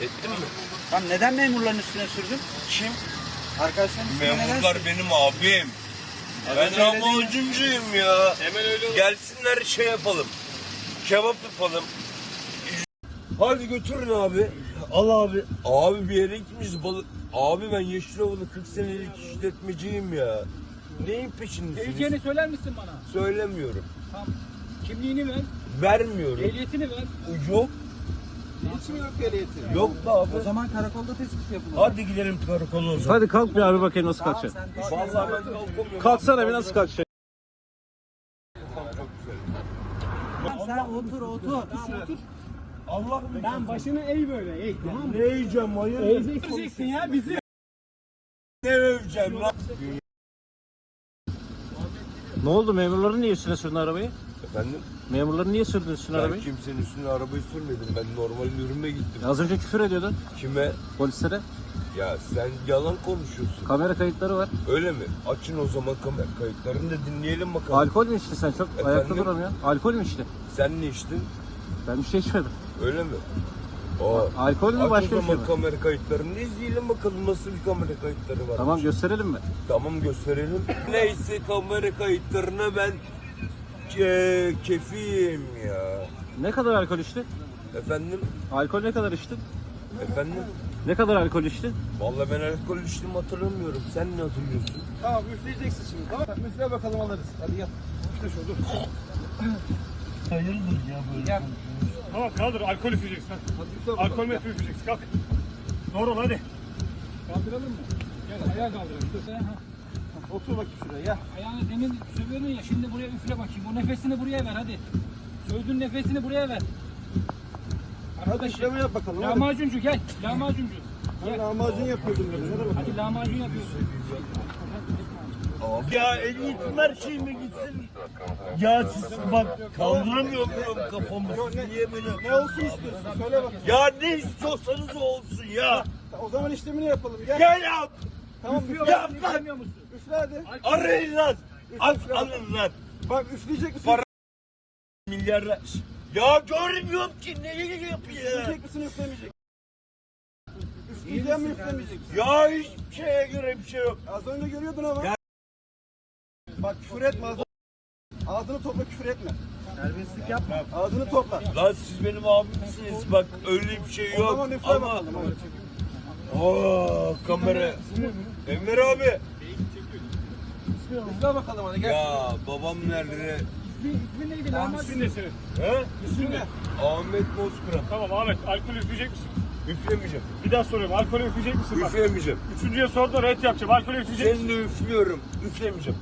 Ettin mi? Tam neden memurların üstüne sürdün? Kim? Arkadaşların üstüne Memurlar benim abim. Ben lahmacuncuyum ya. Hemen öyle olur. Gelsinler şey yapalım. Kebap yapalım. Hadi götürün abi. Al abi. Abi bir yere gitmiş balık. Abi ben Yeşilova'da 40 senelik işletmeciyim ya. Neyin peşindesiniz? Geleceğini söyler misin bana? Söylemiyorum. Tamam. Kimliğini ver, Vermiyorum. ehliyetini ver. Yok. Hiç mi yok ehliyeti? Yok be abi. O zaman karakolda tespit yapılır. Hadi gidelim karakola o zaman. Hadi kalk bir abi bakayım nasıl Tamam, kalkacaksın. sen düş. Vallahi ben kalkamıyorum. Kalksana bir nasıl kalkacaksın? Sen otur otur. otur. Allah'ım Lan başını eğ böyle eğ. Tamam mı? ne yiyeceğim hayır? Eğeceksin ya bizi. Ne öveceğim lan? Ne oldu memurların niye üstüne sürdün arabayı? Efendim? Memurların niye sürdün üstüne Ben arabayı? kimsenin üstüne arabayı sürmedim. Ben normal yürüme gittim. Az önce küfür ediyordun Kime? polislere. Ya sen yalan konuşuyorsun. Kamera kayıtları var. Öyle mi? Açın o zaman kamera kayıtlarını da dinleyelim bakalım. Alkol mü içtin sen çok? Efendim? Ayakta duramıyorsun. Alkol mü içtin? Sen ne içtin? Ben bir şey içmedim. Öyle mi? Aa. Alkol mü Aç başka o bir şey zaman mi? kamera kayıtlarını izleyelim bakalım nasıl bir kamera kayıtları var. Tamam gösterelim mi? Tamam gösterelim. Neyse kamera kayıtlarına ben ke kefiyim ya. Ne kadar alkol içtin? Efendim? Alkol ne kadar içtin? Efendim? Ne kadar alkol içtin? Vallahi ben alkol içtim hatırlamıyorum. Sen ne hatırlıyorsun? Tamam üfleyeceksin şimdi tamam mı? Üfle bakalım alırız. Hadi gel. Üfle şu dur. Tamam kaldır alkol üfleyeceksin. hadi. Hadi. Alkol metre üfleyeceksin kalk. Doğru ol hadi. Kaldıralım mı? Gel ayağa kaldıralım. Dur. Otur bakayım şuraya gel. Ayağını demin sövüyordun ya şimdi buraya üfle bakayım. O nefesini buraya ver hadi. Sövdüğün nefesini buraya ver. Hadi üfleme yap bakalım. Hadi. Lahmacuncu gel. Lahmacuncu. Hadi lahmacun yapıyordun böyle. Hadi bakalım. Hadi lahmacun yapıyorsun. Ya ehliyetim her şeyime gitsin. Ya siz bak kaldıramıyorum kafamı. Niye böyle? Ne olsun istiyorsun? Söyle bakayım. Ya ne istiyorsanız o olsun ya. O zaman işlemini yapalım. Gel. Gel yap. Tamam üfle. Yap lan. Üfle hadi. Arayın lan. Al, alın lan. Bak üfleyecek misin? Para- Milyarlar. Ya görmüyorum ki ne yapıyor? Üfleyecek misin üflemeyecek? Üfleyeceğim mi üflemeyecek? Ya hiçbir şeye göre bir şey yok. Az önce görüyordun ama. Ya- Bak küfür etme. Ağzını, ağzını topla küfür etme. Terbiyesizlik yapma. Ağzını topla. Lan siz benim abimsiniz bak öyle bir şey O yok. zaman üfle Ama bakalım. hadi. Aa, kamera. Emir abi. Üfle bakalım hadi gel. Ya babam nerede? İsmi, ismin neydi lahmacun? İsmin ne senin? He? İsmin ne? Ahmet Bozkıran. Tamam Ahmet alkol üfleyecek misin? Üflemeyeceğim. Bir daha soruyorum alkol üfleyecek misin? Bak. Üflemeyeceğim. Üçüncüye sordun red yapacağım. Alkol üfleyecek misin? Seni de üflüyorum. Üflemeyeceğim.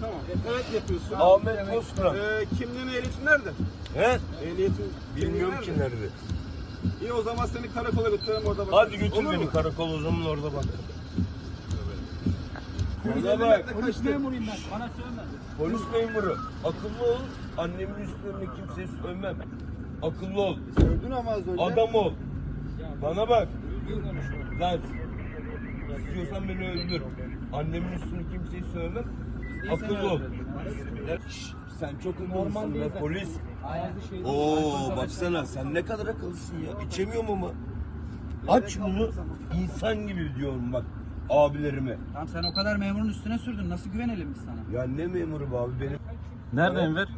Tamam. Evet yapıyorsun. Ahmet Bozkıran. Ee, kimliğin ehliyetin nerede? He? Ehliyetin Bilmiyorum ki nerede? İyi o zaman seni karakola götürelim orada bakalım. Hadi götür beni mu? karakola o zaman orada bak. Bana bak. Polis memuruyum ben. Bana sövme. Polis memuru. Akıllı ol. Annemin üstlerine kimseyi sövmem. Akıllı ol. Gördün ama az önce. Adam ol. Bana bak. Lan istiyorsan beni öldür. Annemin üstüne kimseyi sövmem. Akıllı ol. Sen çok akıllısın be polis. Oo baksana sen ne kadar akıllısın ya. İçemiyorum ama. Aç bunu insan gibi diyorum bak abilerime. Tamam sen o kadar memurun üstüne sürdün. Nasıl güvenelim biz sana? Ya ne memuru be abi benim. Nerede Enver?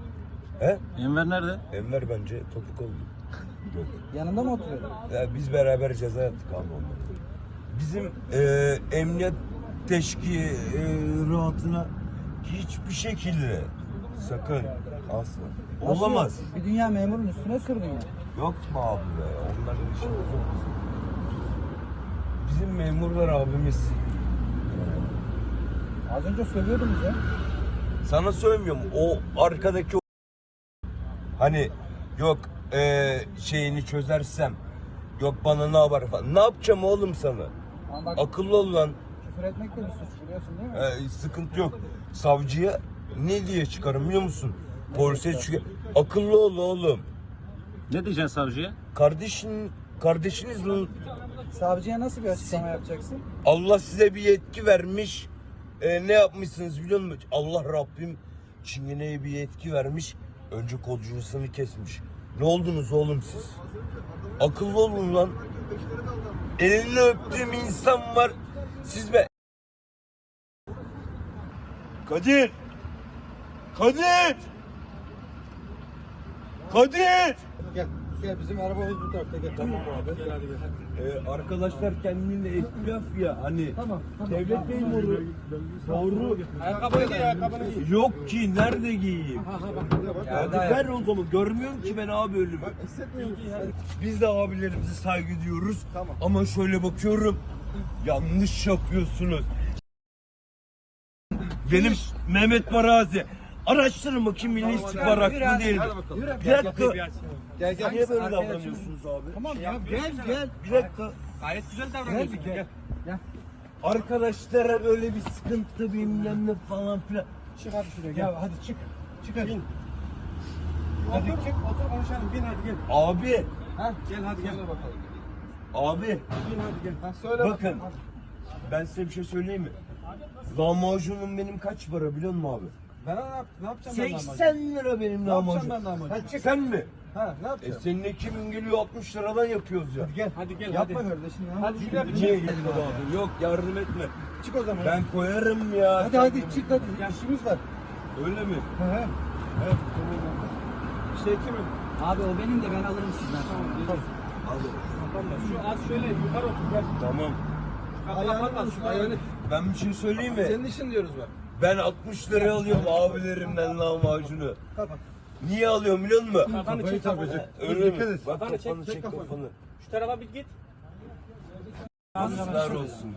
He? Enver nerede? Enver bence topuk oldu. Yanında mı oturuyordu? Ya biz beraber ceza yaptık abi onunla. Bizim e, emniyet teşkilatına hiçbir şekilde sakın asla olamaz. Bir dünya memurun üstüne sürdün ya. Yok mu abi be? Onların işimiz yok bizim. Bizim memurlar abimiz. Az önce sövüyordunuz ya. Sana söylemiyorum o arkadaki o... Hani yok e, şeyini çözersem yok bana ne yapar falan. Ne yapacağım oğlum sana? Ama bak Akıllı ol lan. Küfür etmek de bir suç biliyorsun değil mi? Ee, sıkıntı yok. Savcıya ne diye çıkarım biliyor musun? Polise çıkar. Akıllı ol oğlum. Ne diyeceksin savcıya? Kardeşin, kardeşiniz mi? Savcıya nasıl bir açıklama yapacaksın? Allah size bir yetki vermiş. Ee, ne yapmışsınız biliyor musun? Allah Rabbim Çingene'ye bir yetki vermiş. Önce kolcusunu kesmiş. Ne oldunuz oğlum siz? Akıllı olun lan. Elini öptüğüm insan var. Siz be. Kadir. Kadir. Kadir. Gel. Bizim arabamız bu tarafta gel. Tamam abi. Gel hadi gel. Ee, arkadaşlar kendini esnaf ya hani Tamam. tamam. devlet memuru doğru Ayakkabını giy ayakkabını giy. yok ki nerede giyeyim? Hadi ver o zaman görmüyorum ki ben abi ölümü. Biz de abilerimize saygı duyuyoruz ama şöyle bakıyorum yanlış yapıyorsunuz. Benim Mehmet Marazi araştırın bakayım milli istihbarat mı değil mi? Bir dakika. Gel gel. Niye böyle davranıyorsunuz abi? Tamam ya gel gel. Bir dakika. Gayet güzel Gel davranıyorsun. bir gel. Arkadaşlara böyle bir sıkıntı bilmem ne falan filan. Çık hadi şuraya gel. hadi çık. Çık hadi. Hadi çık otur konuşalım. Bin hadi gel. Abi, Ha gel hadi gel. bakalım. abi Bin hadi gel. Ha söyle bakın. Ben size bir şey söyleyeyim mi? Lahmacunum benim kaç para biliyor musun abi? Ben ne, yap, ne yapacağım ben lahmacun? 80 lira benim Ne yapacağım ben lahmacun? Sen mi? Ha ne E yapacağım? senin ekibin geliyor 60 liradan yapıyoruz ya. Gel. Hadi gel Yapma hadi. kardeşim ya. Hadi gidelim. Niye geliyor abi? Yok yardım etme. Çık o zaman. Ben koyarım ya. Hadi hadi çık hadi. İşimiz var. Öyle mi? He he. Şey kimin? Abi o benim de ben alırım sizden. Hadi. Şu az şöyle yukarı otur gel. Tamam. Ayağını tut, ayağını. Ben bir şey söyleyeyim mi? Senin işin diyoruz bak. Ben 60 liraya alıyorum abilerimden lahmacunu. Kapat. Niye alıyorum biliyor musun? Kafanı çek kafanı. Öyle mi? Bak Kafanı çek, kafanı çek kafanı. Şu tarafa bir git. Yazıklar olsun.